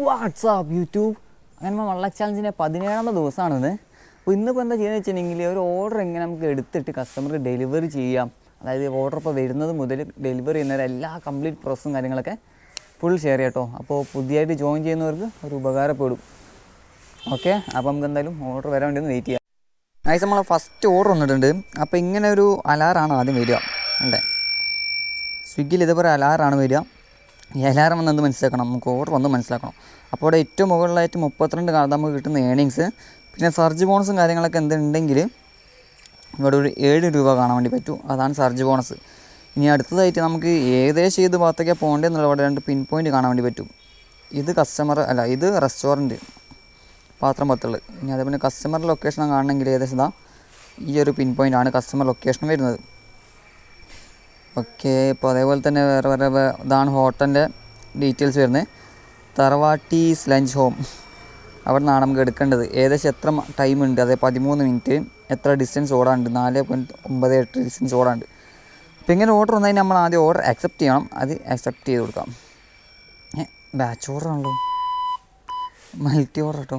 WhatsApp YouTube അങ്ങനെ നമ്മൾ വള്ള ചാലഞ്ചിന്റെ പതിനേഴാമത്തെ ദിവസമാണിന്ന്. അപ്പോൾ ഇന്നിപ്പോൾ എന്താ ചെയ്യുന്നത് വെച്ചിട്ടുണ്ടെങ്കിൽ ഒരു ഓർഡർ എങ്ങനെ നമുക്ക് എടുത്തിട്ട് കസ്റ്റമർക്ക് ഡെലിവറി ചെയ്യാം. അതായത് ഓർഡർ ഇപ്പോൾ വരുന്നത് മുതൽ ഡെലിവറി ചെയ്യുന്നവരെ എല്ലാ കംപ്ലീറ്റ് പ്രോസസ്സും കാര്യങ്ങളൊക്കെ ഫുൾ ഷെയർ ചെയ്യാം കേട്ടോ. അപ്പോൾ പുതിയതായിട്ട് ജോയിൻ ചെയ്യുന്നവർക്ക് ഒരു ഉപകാരപ്പെടും. ഓക്കെ അപ്പോൾ നമുക്ക് എന്തായാലും ഓർഡർ വരാൻ വേണ്ടി ഒന്ന് വെയിറ്റ് ചെയ്യാം. നൈസ് നമ്മളെ ഫസ്റ്റ് ഓർഡർ വന്നിട്ടുണ്ട്. അപ്പോൾ ഇങ്ങനെ ഒരു അലാറാണ് ആദ്യം വരിക. അല്ലേ സ്വിഗ്ഗിയിൽ ഇതേപോലെ അലാറാണ് വരിക. ഈ അലാറം വന്നത് മനസ്സിലാക്കണം? നമുക്ക് ഓർഡർ വന്ന് മനസ്സിലാക്കണം. അപ്പോൾ ഇവിടെ ഏറ്റവും മുകളിലായിട്ട് മുപ്പത്തിരണ്ട് കാലത്ത് നമുക്ക് കിട്ടുന്ന ഏണിങ്സ് പിന്നെ സർജ് ബോണസും കാര്യങ്ങളൊക്കെ എന്തുണ്ടെങ്കിൽ ഇവിടെ ഒരു ഏഴ് രൂപ കാണാൻ വേണ്ടി പറ്റും. അതാണ് സർജ് ബോണസ് ഇനി അടുത്തതായിട്ട് നമുക്ക് ഏകദേശം ഏത് ഭാഗത്തേക്കാണ് പോകേണ്ടതെന്നുള്ള ഇവിടെ രണ്ട് പിൻ പോയിന്റ് കാണാൻ വേണ്ടി പറ്റും. ഇത് കസ്റ്റമർ അല്ല ഇത് റെസ്റ്റോറന്റ് പാത്രം പത്തുള്ളത് ഇനി അതേപോലെ കസ്റ്റമർ ലൊക്കേഷൻ കാണണമെങ്കിൽ ഏകദേശം ഈ ഒരു പിൻ പോയിന്റ് ആണ് കസ്റ്റമർ ലൊക്കേഷൻ വരുന്നത്. ഓക്കെ ഇപ്പോൾ അതേപോലെ തന്നെ വേറെ വേറെ ഇതാണ് ഹോട്ടലിന്റെ ഡീറ്റെയിൽസ് വരുന്നത്. Tharavadees lunch home. അവിടെ നിന്നാണ് നമുക്ക് എടുക്കേണ്ടത്. ഏകദേശം എത്ര ഉണ്ട്? അതായത് പതിമൂന്ന് മിനിറ്റ് എത്ര ഡിസ്റ്റൻസ് ഓടാണ്ട് നാല് പോയിന്റ് ഒമ്പത് എട്ട് ഡിസ്റ്റൻസ് ഓടാണ്ട് അപ്പോൾ ഇങ്ങനെ ഓർഡർ വന്നതിന് നമ്മൾ ആദ്യം ഓർഡർ അക്സെപ്റ്റ് ചെയ്യണം. അത് അക്സെപ്റ്റ് ചെയ്ത് കൊടുക്കാം. ബാച്ച് ഓർഡർ ആണല്ലോ. മൾട്ടി ഓർഡർ കേട്ടോ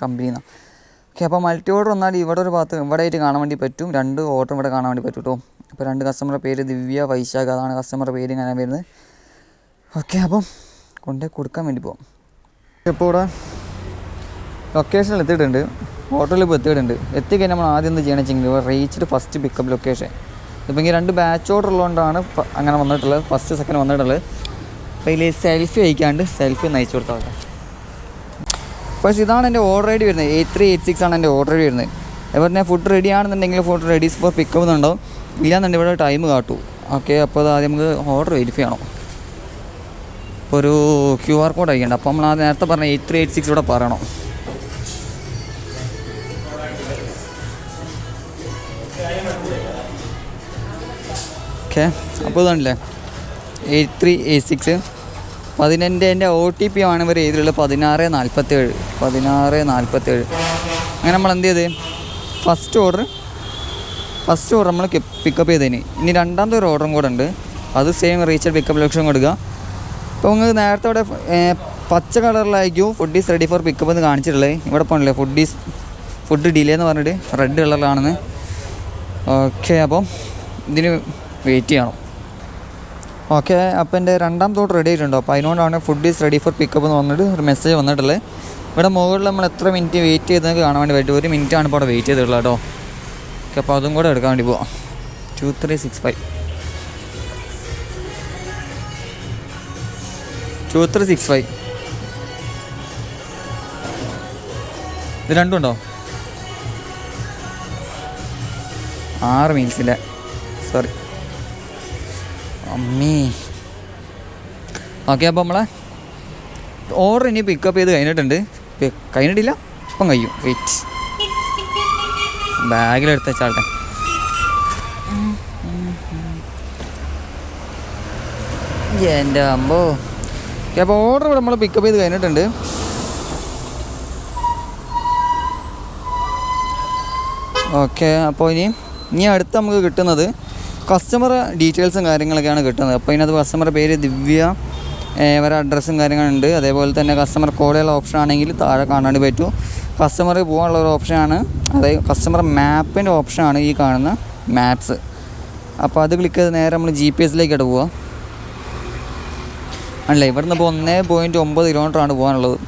കമ്പനിന്നാണ് നിന്നാണ് ഓക്കെ അപ്പോൾ മൾട്ടി ഓർഡർ വന്നാൽ ഇവിടെ ഒരു ഭാഗത്ത് ഇവിടെ ആയിട്ട് കാണാൻ വേണ്ടി പറ്റും. രണ്ട് ഓർഡർ ഇവിടെ കാണാൻ വേണ്ടി പറ്റും കേട്ടോ അപ്പോൾ രണ്ട് കസ്റ്റമറുടെ പേര് ദിവ്യ വൈശാഖ് അതാണ് കസ്റ്റമറുടെ പേര് ഇങ്ങനെ വരുന്നത്. ഓക്കെ അപ്പം കൊണ്ടേ കൊടുക്കാൻ വേണ്ടി പോകാം ഇപ്പോൾ ഇവിടെ ലൊക്കേഷനിൽ എത്തിയിട്ടുണ്ട്. ഹോട്ടലിൽ ഇപ്പോൾ എത്തിയിട്ടുണ്ട്. എത്തിക്കഴിഞ്ഞാൽ നമ്മൾ ആദ്യം എന്ത് ചെയ്യണം വെച്ചെങ്കിൽ റീച്ച്ഡ് ഫസ്റ്റ് പിക്കപ്പ് ലൊക്കേഷൻ ഇപ്പം ഇങ്ങനെ രണ്ട് ബാച്ച് ഓർഡർ ഉള്ളതുകൊണ്ടാണ് അങ്ങനെ വന്നിട്ടുള്ളത്. ഫസ്റ്റ് സെക്കൻഡ് വന്നിട്ടുള്ളത്. അപ്പോൾ ഇതിൽ സെൽഫി അയക്കാണ്ട് സെൽഫി ഒന്ന് അയച്ചു കൊടുത്താൽ പക്ഷേ ഇതാണ് എന്റെ ഓർഡർ ഐ ഡി വരുന്നത്. എയ്റ്റ് ത്രീ എയ്റ്റ് സിക്സ് ആണ് എന്റെ ഓർഡർ ഐ ഡി വരുന്നത്. അതുപോലെ തന്നെ ഫുഡ് റെഡി ആണെന്നുണ്ടെങ്കിൽ ഫുഡ് റെഡി ഫോർ പിക്കപ്പ് എന്നുണ്ടാവും. ഇല്ലാന്നുണ്ടെങ്കിൽ ഇവിടെ ടൈം കാട്ടൂ. ഓക്കെ അപ്പോൾ അത് ആദ്യം നമുക്ക് ഓർഡർ വെരിഫൈ ചെയ്യണം. ഇപ്പോൾ ഒരു ക്യു ആർ കോഡ് അയക്കണ്ട. അപ്പോൾ നമ്മൾ ആ നേരത്തെ പറഞ്ഞ എയ്റ്റ് ത്രീ എയ്റ്റ് സിക്സ് ഇവിടെ പറയണം. ഓക്കെ അപ്പോൾ ഇതാണല്ലേ എയ്റ്റ് ത്രീ എയ്റ്റ് സിക്സ് പതിനെന്റെ എന്റെ ഒ ടി പി ആണ് ഇവർ എഴുതിയുള്ളത് പതിനാറ് നാൽപ്പത്തേഴ് പതിനാറ് നാൽപ്പത്തേഴ് അങ്ങനെ നമ്മൾ എന്ത് ചെയ്ത്? ഫസ്റ്റ് ഓർഡർ ഫസ്റ്റ് ഓർഡർ നമ്മൾ പിക്കപ്പ് ചെയ്തതിന് ഇനി രണ്ടാമത്തെ ഒരു ഓർഡറും കൂടെ ഉണ്ട്. അത് സെയിം റീച്ചഡ് പിക്കപ്പ് ലക്ഷം കൊടുക്കുക. അപ്പോൾ നിങ്ങൾക്ക് നേരത്തെ അവിടെ പച്ച കളറിലായിരിക്കും food is ready for pickup എന്ന് കാണിച്ചിട്ടുള്ളത്. ഇവിടെ പോകണില്ലേ ഫുഡ് ഈസ് ഫുഡ് ഡിലേ എന്ന് പറഞ്ഞിട്ട് റെഡ് കളറിലാണെന്ന്. ഓക്കെ അപ്പം ഇതിന് വെയിറ്റ് ചെയ്യണം. ഓക്കെ അപ്പോൾ എന്റെ രണ്ടാം തോട്ട് റെഡി ആയിട്ടുണ്ടോ. അപ്പോൾ അതിനോടാണ് food is ready for pickup എന്ന് പറഞ്ഞിട്ട് ഒരു മെസ്സേജ് വന്നിട്ടുള്ളത്. ഇവിടെ മുകളിൽ നമ്മൾ എത്ര മിനിറ്റ് വെയിറ്റ് ചെയ്തെന്ന് കാണാൻ വേണ്ടി പറ്റും. ഒരു മിനിറ്റാണ് ഇപ്പോൾ അവിടെ വെയിറ്റ് ചെയ്തിട്ടുള്ളത് കേട്ടോ. ഓക്കെ അപ്പോൾ അതും കൂടെ എടുക്കാൻ വേണ്ടി പോവാം. Two three six five two three six five ഇത് രണ്ടും ഉണ്ടോ? ആറ് മീൽസില്ല സോറി അമ്മീ. ഓക്കെ അപ്പോൾ നമ്മളെ ഓർഡർ ഇനി പിക്കപ്പ് ചെയ്ത് കഴിഞ്ഞിട്ടുണ്ട്. കഴിഞ്ഞിട്ടില്ല ഇപ്പം കഴിയും. വെയിറ്റ് ബാഗിലെടുത്ത് വെച്ചാട്ടെ എന്റെ അമ്പോ. അപ്പോൾ ഓർഡർ ഇവിടെ നമ്മൾ പിക്കപ്പ് ചെയ്ത് കഴിഞ്ഞിട്ടുണ്ട്. ഓക്കെ അപ്പോൾ ഇനി ഇനി അടുത്ത് നമുക്ക് കിട്ടുന്നത് കസ്റ്റമർ ഡീറ്റെയിൽസും കാര്യങ്ങളൊക്കെയാണ് കിട്ടുന്നത്. അപ്പോൾ ഇതിനകത്ത് കസ്റ്റമറുടെ പേര് ദിവ്യ ഏഹ് അഡ്രസ്സും കാര്യങ്ങളുണ്ട് അതേപോലെ തന്നെ കസ്റ്റമർ കോളുള്ള ഓപ്ഷൻ ആണെങ്കിൽ താഴെ കാണാൻ പറ്റും. കസ്റ്റമർ പോകാനുള്ള ഒരു ഓപ്ഷനാണ് അതായത് കസ്റ്റമർ മാപ്പിന്റെ ഓപ്ഷനാണ് ഈ കാണുന്ന മാപ്സ് അപ്പോൾ അത് ക്ലിക്ക് ചെയ്ത് നേരെ നമ്മൾ ജി പി എസിലേക്കാണ് പോവുക അല്ലേ ഇവിടുന്ന് ഇപ്പോൾ ഒന്നേ പോയിന്റ് ഒമ്പത് കിലോമീറ്റർ ആണ് പോകാനുള്ളത്.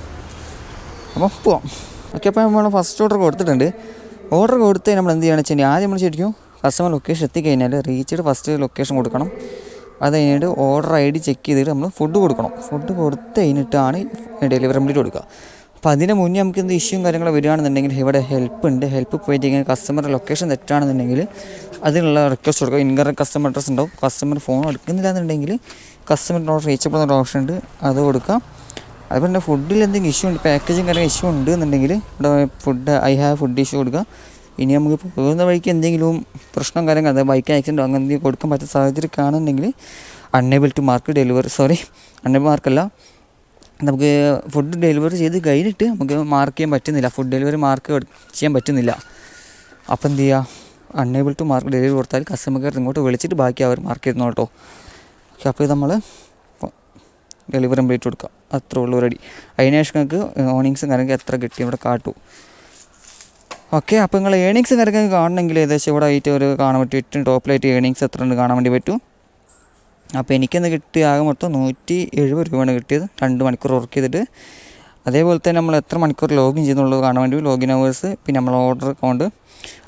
അപ്പോൾ പോവാം. ഓക്കെ അപ്പോൾ നമ്മൾ ഫസ്റ്റ് ഓർഡർ കൊടുത്തിട്ടുണ്ട്. ഓർഡർ കൊടുത്ത് നമ്മൾ എന്ത് ചെയ്യണം വെച്ചാൽ ആദ്യം നമ്മൾ ശരിക്കും കസ്റ്റമർ ലൊക്കേഷൻ എത്തിക്കഴിഞ്ഞാൽ റീച്ച്ഡ് ഫസ്റ്റ് ലൊക്കേഷൻ കൊടുക്കണം. അത് കഴിഞ്ഞിട്ട് ഓർഡർ ഐ ഡി ചെക്ക് ചെയ്തിട്ട് നമ്മൾ ഫുഡ് കൊടുക്കണം. ഫുഡ് കൊടുത്ത് കഴിഞ്ഞിട്ടാണ് ഡെലിവറി കംപ്ലീറ്റ് കൊടുക്കുക. അപ്പോൾ അതിന് മുന്നേ നമുക്ക് എന്ത് ഇഷ്യൂ കാര്യങ്ങളും വരികയാണെന്നുണ്ടെങ്കിൽ ഇവിടെ ഹെൽപ്പ് ഉണ്ട്. ഹെൽപ്പ് പോയിട്ട് ഇങ്ങനെ കസ്റ്റമറുടെ ലൊക്കേഷൻ തെറ്റാണെന്നുണ്ടെങ്കിൽ അതിനുള്ള റിക്വസ്റ്റ് കൊടുക്കുക. ഇൻകറക്റ്റ് കസ്റ്റമർ അഡ്രസ്സ് ഉണ്ടാവും. കസ്റ്റമർ ഫോൺ എടുക്കുന്നില്ല എന്നുണ്ടെങ്കിൽ കസ്റ്റമറിനോട് റീച്ചബിൾ എന്നൊരു ഓപ്ഷൻ ഉണ്ട്. അത് കൊടുക്കാം അതുപോലെ തന്നെ ഫുഡിൽ എന്തെങ്കിലും ഇഷ്യൂ ഉണ്ട് പാക്കേജിങ് കാര്യങ്ങൾ ഇഷ്യൂ ഉണ്ട് എന്നുണ്ടെങ്കിൽ ഇവിടെ food I have food issue കൊടുക്കുക. ഇനി നമുക്ക് പോകുന്ന വഴിക്ക് എന്തെങ്കിലും പ്രശ്നം കാര്യങ്ങൾ അതായത് ബൈക്ക് ആക്സിഡന്റോ അങ്ങനെ എന്തെങ്കിലും കൊടുക്കാൻ പറ്റുന്ന സാഹചര്യം കാണുന്നുണ്ടെങ്കിൽ unable to mark delivery sorry unable മാർക്കല്ല നമുക്ക് ഫുഡ് ഡെലിവറി ചെയ്ത് കഴിഞ്ഞിട്ട് നമുക്ക് മാർക്ക് ചെയ്യാൻ പറ്റുന്നില്ല. ഫുഡ് ഡെലിവറി മാർക്ക് ചെയ്യാൻ പറ്റുന്നില്ല. അപ്പം എന്ത് ചെയ്യുക അൺഎബിൾ ടു മാർക്ക് ഡെലിവറി കൊടുത്താൽ കസ്റ്റമർ കെയർ ഇങ്ങോട്ട് വിളിച്ചിട്ട് ബാക്കി അവർ മാർക്ക് ചെയ്യുന്നു കേട്ടോ ഓക്കെ അപ്പോൾ നമ്മൾ ഡെലിവറി കംപ്ലീറ്റ് കൊടുക്കാം. അത്രേ ഉള്ളൂ റെഡി അതിനുശേഷം നിങ്ങൾക്ക് ഓണിങ്സും കാര്യങ്ങൾ എത്ര കിട്ടി? ഇവിടെ കാട്ടൂ. ഓക്കെ അപ്പോൾ നിങ്ങൾ ഏണിങ്സ് കാര്യങ്ങൾ കാണണമെങ്കിൽ ഏകദേശം ഇവിടെ ആയിട്ട് ഒരു കാണാൻ പറ്റും ഏറ്റവും ടോപ്പിലായിട്ട് ഏണിങ്സ് എത്ര ഉണ്ട് കാണാൻ വേണ്ടി പറ്റും? അപ്പോൾ എനിക്കിന്ന് കിട്ടിയ ആകെ മൊത്തം നൂറ്റി എഴുപത് രൂപയാണ് കിട്ടിയത്. രണ്ട് മണിക്കൂർ വർക്ക് ചെയ്തിട്ട്. അതേപോലെ തന്നെ നമ്മൾ എത്ര മണിക്കൂർ ലോഗിൻ ചെയ്യുന്നുള്ളത് കാണാൻ വേണ്ടി ലോഗിൻ അവേഴ്സ് പിന്നെ നമ്മൾ ഓർഡർ അക്കൗണ്ട്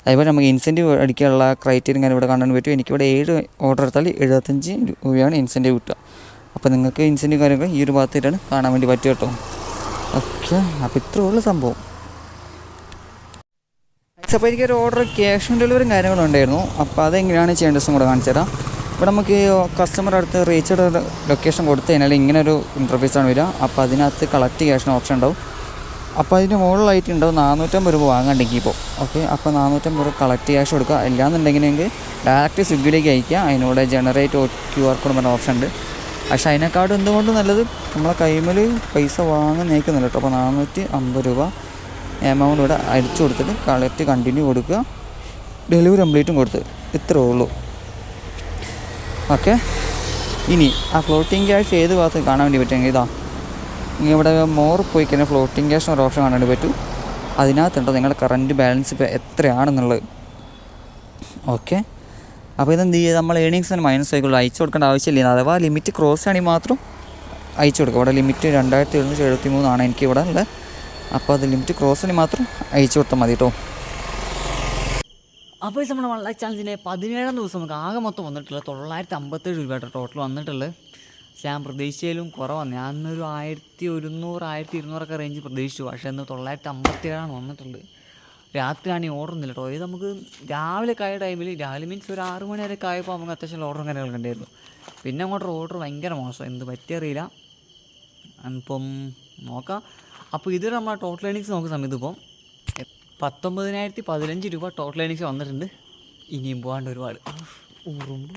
അതേപോലെ നമുക്ക് ഇൻസെന്റീവ് അടിക്കാനുള്ള ക്രൈറ്റീരിയ ഇവിടെ കാണാൻ പറ്റും. എനിക്കിവിടെ ഏഴ് ഓർഡർ എടുത്താൽ എഴുപത്തഞ്ച് രൂപയാണ് ഇൻസെന്റീവ് കിട്ടുക. അപ്പോൾ നിങ്ങൾക്ക് ഇൻസെന്റീവ് കാര്യങ്ങൾ ഈ ഒരു ഭാഗത്തായിട്ടാണ് കാണാൻ വേണ്ടി പറ്റുക കേട്ടോ. ഓക്കെ അപ്പോൾ ഇത്രയുള്ള സംഭവം. അപ്പോൾ എനിക്കൊരു ഓർഡർ ക്യാഷ് ഓൺ ഡെലിവറിയും കാര്യങ്ങളും ഉണ്ടായിരുന്നു. അപ്പോൾ അതെങ്ങനെയാണ് ചെയ്യേണ്ടത് കൂടെ കാണിച്ചു തരാം. ഇവിടെ നമുക്ക് കസ്റ്റമർ അടുത്ത് റീച്ചഡ് ലൊക്കേഷൻ കൊടുത്തു കഴിഞ്ഞാൽ ഇങ്ങനെ ഒരു ഇന്റർഫേസാണ് വരിക. അപ്പോൾ അതിനകത്ത് കളക്ട് ക്യാഷിന് ഓപ്ഷൻ ഉണ്ടാവും. അപ്പോൾ അതിന് മുകളിലായിട്ട് ഉണ്ടാവും. നാനൂറ്റമ്പത് രൂപ വാങ്ങണ്ടെങ്കിൽ ഇപ്പോൾ. ഓക്കെ അപ്പോൾ നാനൂറ്റമ്പത് രൂപ കളക്ട് ക്യാഷ് കൊടുക്കുക. അല്ലാന്നുണ്ടെങ്കിൽ ഡയറക്റ്റ് സ്വിഗ്ഗിയിലേക്ക് അയക്കുക അതിനോട് ജനറേറ്റ് ക്യു ആർ കോഡ് പറഞ്ഞ ഓപ്ഷൻ ഉണ്ട്. പക്ഷേ അതിനെക്കാട്ടും എന്തുകൊണ്ടും നല്ലത്? നമ്മളെ കൈമൽ പൈസ വാങ്ങുന്നേക്കുന്നില്ല കേട്ടോ. അപ്പോൾ നാനൂറ്റി അമ്പത് രൂപ എമൗണ്ട് ഇവിടെ അടിച്ചു കൊടുത്തിട്ട് കളക്ട് കണ്ടിന്യൂ കൊടുക്കുക. ഡെലിവറി കംപ്ലീറ്റും കൊടുത്ത്. ഇത്രേ ഉള്ളൂ. ഓക്കെ ഇനി ആ ഫ്ലോട്ടിംഗ് ക്യാഷ് ഏത് ഭാഗത്ത് കാണാൻ വേണ്ടി പറ്റുമെങ്കിൽ ഇതാ. ഇവിടെ മോർ പോയി കഴിഞ്ഞാൽ ഫ്ലോട്ടിംഗ് ക്യാഷ് ഒരു ഓപ്ഷൻ കാണാൻ വേണ്ടി പറ്റും. അതിനകത്തുണ്ടോ നിങ്ങളുടെ കറന്റ് ബാലൻസ് ഇപ്പോൾ എത്രയാണെന്നുള്ളത്? ഓക്കെ അപ്പോൾ ഇതെന്ത് ചെയ്യുക നമ്മൾ ഏണിങ്സിന് മൈനസ് ആയിക്കുള്ളൂ അയച്ചു കൊടുക്കേണ്ട ആവശ്യമില്ല. അഥവാ ലിമിറ്റ് ക്രോസ് ആണെങ്കിൽ മാത്രം അയച്ചു കൊടുക്കുക. ഇവിടെ ലിമിറ്റ് രണ്ടായിരത്തി എഴുന്നൂറ്റി എഴുപത്തി മൂന്നാണ് എനിക്ക് ഇവിടെ ഉള്ളത്. അപ്പോൾ അത് ലിമിറ്റ് ക്രോസ് ആണെങ്കിൽ മാത്രം അയച്ചു കൊടുത്താൽ മതി കേട്ടോ അപ്പോൾ ഈ നമ്മുടെ വള്ള ചാനലിന്റെ പതിനേഴാം ദിവസം നമുക്ക് ആകെ മൊത്തം വന്നിട്ടുള്ളത് തൊള്ളായിരത്തി അമ്പത്തേഴ് രൂപയായിട്ട് ടോട്ടൽ വന്നിട്ടുള്ളത്. പക്ഷേ ഞാൻ പ്രതീക്ഷയിലും കുറവാണ് ഞാൻ ഒരു ആയിരത്തി ഒരുന്നൂറ് ആയിരത്തി ഇരുന്നൂറൊക്കെ റേഞ്ച് പ്രതീക്ഷിച്ചു. പക്ഷേ ഇന്ന് തൊള്ളായിരത്തി അമ്പത്തേഴാണ് വന്നിട്ടുള്ളത്. രാത്രിയാണ് ഈ ഓർഡർ ഒന്നുമില്ല കേട്ടോ ഇത് നമുക്ക് രാവിലെ കായ ടൈമിൽ രാവിലെ മീൻസ് ഒരു ആറ് മണി വരെ ആയപ്പോൾ നമുക്ക് അത്യാവശ്യം ഓർഡറും കാര്യങ്ങളൊക്കെ ഉണ്ടായിരുന്നു. പിന്നെ അങ്ങോട്ട് ഓർഡർ ഭയങ്കര മോശം. എന്ത് പറ്റിയറിയില്ല. ഇപ്പം നോക്കാം. അപ്പോൾ ഇത് നമ്മൾ ടോട്ടൽ ഏണിങ്സ് നോക്കുന്ന സമയത്ത് ഇപ്പം പത്തൊമ്പതിനായിരത്തി പതിനഞ്ച് രൂപ ടോട്ടൽ ഏണിങ്സ് വന്നിട്ടുണ്ട്. ഇനിയും പോകാണ്ട് ഒരുപാട്. ഉറുമ്പ്.